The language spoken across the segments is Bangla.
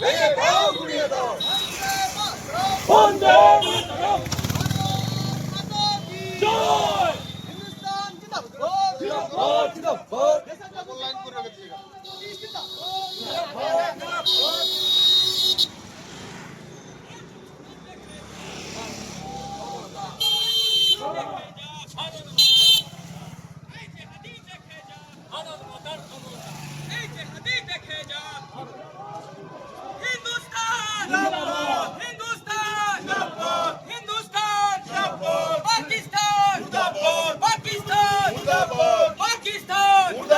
ভেঙে দাও গুড়িয়ে দাও বন্দে মাতরম জয় হিন্দুস্তান জিন্দাবাদ জিন্দাবাদ জিন্দাবাদ দেশের জন্য লাইন করে রেখেছি ভারত মাতার ক্ষমতা এই যে হাতি দেখে যা হিন্দুস্তান জিন্দাবাদ হিন্দুস্তান জিন্দাবাদ হিন্দুস্তান জিন্দাবাদ পাকিস্তান জিন্দাবাদ পাকিস্তান জিন্দাবাদ পাকিস্তান জিন্দাবাদ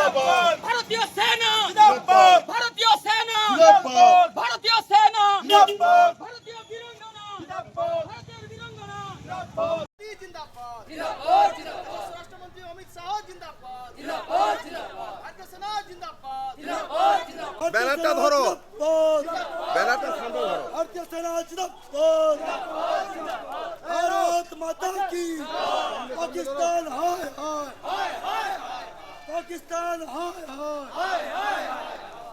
ভারতীয় সেনা। ভারতীয় সেনা। ভারতীয় সেনা। ভারতীয় বীরাঙ্গনা। ভারতীয় বীরাঙ্গনা। জিন্দাবাদ। জিন্দাবাদ। জিন্দাবাদ রাষ্ট্রমন্ত্রী অমিত শাহ জিন্দাবাদ। জিন্দাবাদ জিন্দাবাদ। ভারতীয় সেনা ভারত মাতা কি? পাকিস্তান হয়। পাকিস্তান হয়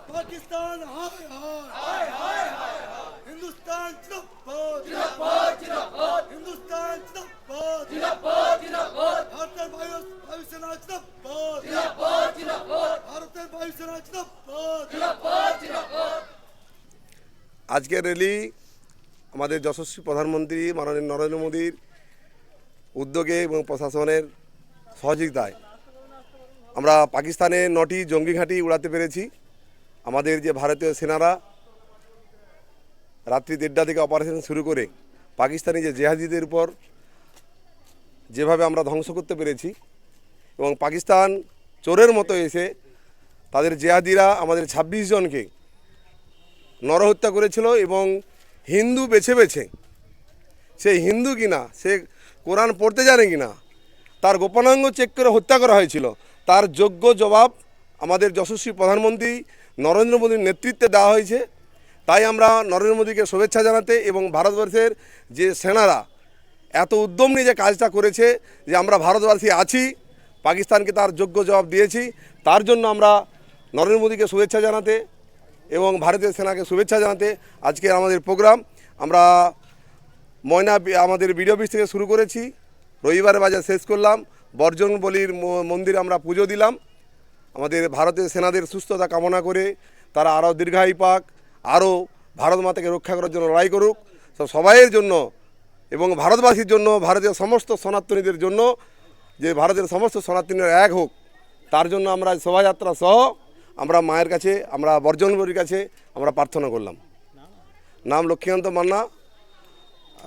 পাকিস্তান হয় হায় হিন্দুস্তান হিন্দুস্তান ভারতের ভারতের আজকের র্যালি আমাদের যশস্বী প্রধানমন্ত্রী মাননীয় নরেন্দ্র মোদীর উদ্যোগে এবং প্রশাসনের সহযোগিতায় আমরা পাকিস্তানে নটি জঙ্গি ঘাঁটি উড়াতে পেরেছি। আমাদের যে ভারতীয় সেনারা রাত্রি দেড়টা থেকে অপারেশন শুরু করে পাকিস্তানি যে জেহাদিদের উপর যেভাবে আমরা ধ্বংস করতে পেরেছি এবং পাকিস্তান চোরের মতো এসে তাদের জেহাদিরা আমাদের ২৬ জনকে নরহত্যা করেছিল এবং হিন্দু বেছে বেছে, সে হিন্দু কিনা, সে কোরআন পড়তে জানে কিনা, তার গোপনাঙ্গ চেক করে হত্যা করা হয়েছিল। তার যোগ্য জবাব আমাদের যশস্বী প্রধানমন্ত্রী নরেন্দ্র মোদীর নেতৃত্বে দেওয়া হয়েছে। তাই আমরা নরেন্দ্র মোদীকে শুভেচ্ছা জানাতে এবং ভারতবর্ষের যে সেনারা এত উদ্যম নিয়ে যে কাজটা করেছে যে আমরা ভারতবাসী আছি, পাকিস্তানকে তার যোগ্য জবাব দিয়েছি, তার জন্য আমরা নরেন্দ্র মোদীকে শুভেচ্ছা জানাতে এবং ভারতীয় সেনাকে শুভেচ্ছা জানাতে আজকে আমাদের প্রোগ্রাম। আমরা ময়না আমাদের বিডিও অফিস থেকে শুরু করেছি। রবিবার বাজার শেষ করলাম। বর্জন বলির মন্দিরে আমরা পুজো দিলাম। আমাদের ভারতের সেনাদের সুস্থতা কামনা করে তারা আরও দীর্ঘায়ু পাক, আরও ভারত মাতাকে রক্ষা করার জন্য লড়াই করুক। সব সবাইয়ের জন্য এবং ভারতবাসীর জন্য, ভারতের সমস্ত সনাতনীদের জন্য, যে ভারতের সমস্ত সনাতনীরা এক হোক, তার জন্য আমরা শোভাযাত্রা সহ আমরা মায়ের কাছে, আমরা বর্জনবরীর কাছে আমরা প্রার্থনা করলাম। নাম লক্ষ্মীকান্ত মান্না।